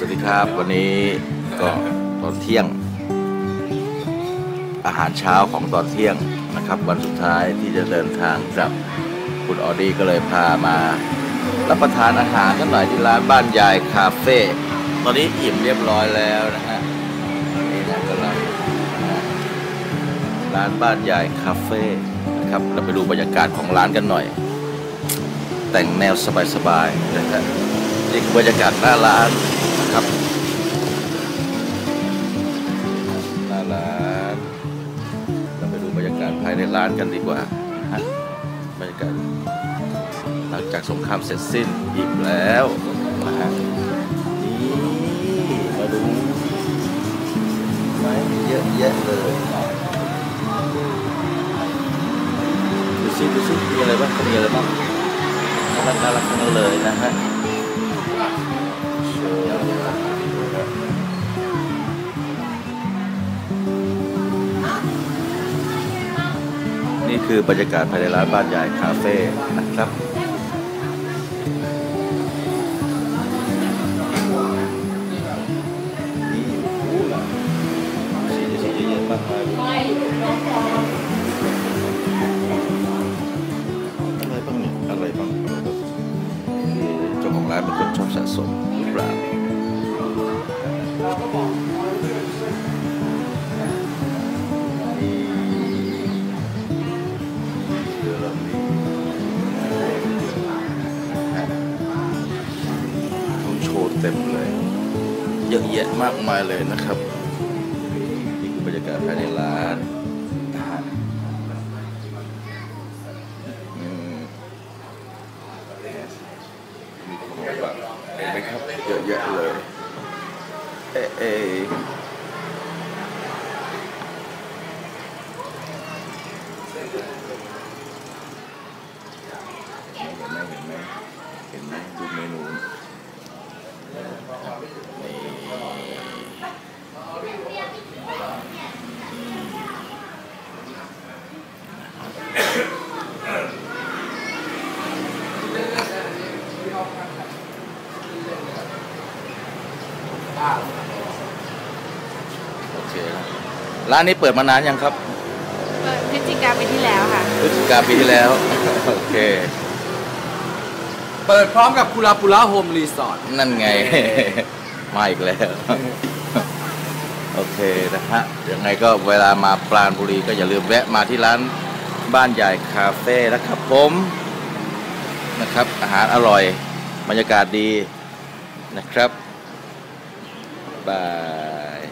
สวัสดีครับ วันนี้ก็ตอนเที่ยง อาหารเช้าของตอนเที่ยงนะครับ วันสุดท้ายที่จะเดินทางกลับคุณออดี้ก็เลยพามา รับประทานอาหารกันหน่อยที่ร้านบ้านยายคาเฟ่ตอนนี้อิ่มเรียบร้อยแล้วนะฮะนี่นะกำลังนร้านบ้านยายคาเฟ่นะครับเราไปดูบรรยากาศของร้านกันหน่อย แต่งแนวสบายๆนะฮะนี่คือบรรยากาศหน้าร้าน ครับหน้าร้านเราไปดูบรรยากาศภายในร้านกันดีกว่าบรรยากาศหลังจากสงครามเสร็จสิ้นอิ่มแล้วนะฮะนี่มาดูไม้เยอะแยะเลยดูซิดูซิมีอะไรบ้างเขามีอะไรบ้างน่ารักน่ารักทั้งนั้นเลยนะฮะ นี่คือบรรยากาศภายในร้านบ้านยายคาเฟ่นะครับนี่โอ้โหสีสีเยอะๆมามาอะไรบ้างเนี่ยอะไรบ้างอะไรบ้างนี่เจ้าของร้านเป็นคนชอบสะสม ล่านี่เรือลำนี้ต้องโชว์เต็มเลย เยอะแยะมากมายเลยนะครับ นี่คือบรรยากาศภายในร้าน เยอะแยะเลย เอะเอะเห็นไหมเห็นไหมเห็นไหมดูเมนู นี่ โอเคครับร้านนี้เปิดมานานยังครับเปิดพฤศจิกาปีที่แล้วค่ะ พฤศจิกาปีที่แล้ว โอเค เปิดพร้อมกับคุราปุระโฮมรีสอร์ทนั่นไง มาอีกแล้ว โอเคนะฮะยังไงก็เวลามาปราณบุรีก็อย่าลืมแวะมาที่ร้านบ้านใหญ่คาเฟ่นะครับผมนะครับ อาหารอร่อย บรรยากาศดีนะครับ Bye.